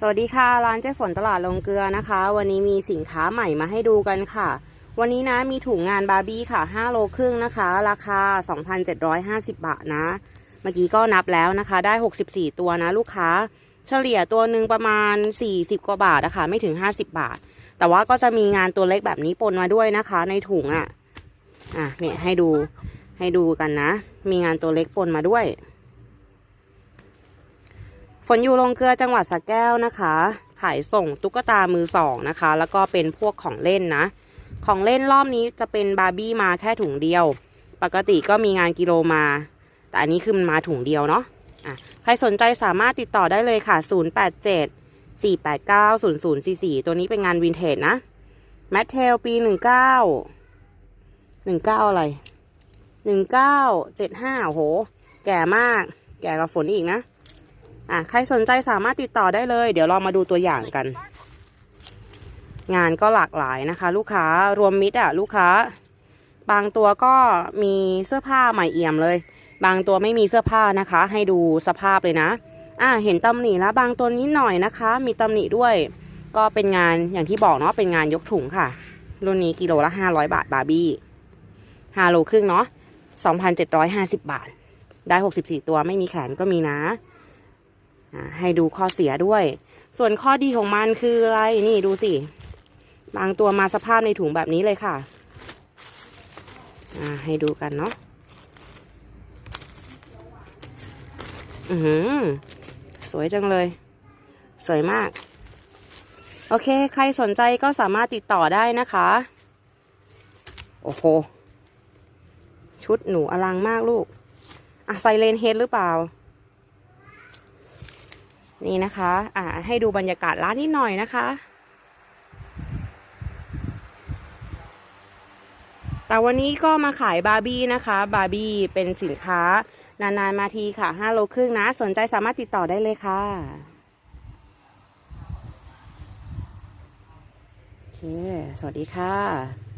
สวัสดีค่ะ ร้านเจ๊ฝนตลาดลงเกลือนะคะ วันนี้มีสินค้าใหม่มาให้ดูกันค่ะ วันนี้นะมีถุงงานบาร์บี้ค่ะ 5 โลครึ่งนะคะ ราคา 2,750 บาทนะ เมื่อกี้ก็นับแล้วนะคะ ได้ 64 ตัวนะลูกค้า เฉลี่ยตัวหนึ่งประมาณ 40 กว่าบาทนะคะ ไม่ถึง 50 บาท แต่ว่าก็จะมีงานตัวเล็กแบบนี้ปนมาด้วยนะคะ ในถุงอะ่ะ อะเนี่ยให้ดูให้ดูกันนะ มีงานตัวเล็กปนมาด้วย ฝนอยู่ลงเกลือจังหวัดสระแก้วนะคะ ขายส่งตุ๊กตามือสองนะคะ แล้วก็เป็นพวกของเล่นนะ ของเล่นรอบนี้จะเป็นบาร์บี้มาแค่ถุงเดียว ปกติก็มีงานกิโลมา แต่อันนี้คือมันมาถุงเดียวเนาะอะใครสนใจสามารถติดต่อได้เลยค่ะ 087 489 0044 ตัวนี้เป็นงานวินเทจนะแมทเทลปี 19 19 อะไร 1975โอ้โหแก่มาก แก่กับฝนอีกนะ อะใครสนใจสามารถติดต่อได้เลย เดี๋ยวเรามาดูตัวอย่างกัน งานก็หลากหลายนะคะ ลูกค้ารวมมิตรอะ ลูกค้า บางตัวก็มีเสื้อผ้าใหม่เอี่ยมเลย บางตัวไม่มีเสื้อผ้านะคะ ให้ดูสภาพเลยนะ อะเห็นตำหนิแล้วบางตัวนิดหน่อยนะคะ มีตำหนิด้วย ก็เป็นงานอย่างที่บอกเนาะเป็นงานยกถุงค่ะรุ่นนี้กิโลละห้าร้อยบาทบาร์บี้ห้าโลครึ่งเนาะสองพันเจ็ดร้อยห้าสิบบาท ได้หกสิบสี่ตัวไม่มีแขนก็มีนะ ให้ดูข้อเสียด้วย ส่วนข้อดีของมันคืออะไรนี่ดูสิ บางตัวมาสภาพในถุงแบบนี้เลยค่ะ ให้ดูกันเนาะอือหือสวยจังเลย สวยมาก โอเค ใครสนใจก็สามารถติดต่อได้นะคะ โอ้โห ชุดหนูอลังมากลูก อะไซเลนเฮดหรือเปล่า นี่นะคะอ่าให้ดูบรรยากาศร้านนิดหน่อยนะคะแต่วันนี้ก็มาขายบาร์บี้นะคะ บาร์บี้เป็นสินค้านานๆมาทีค่ะ5โลครึ่งนะ สนใจสามารถติดต่อได้เลยค่ะ โอเค สวัสดีค่ะ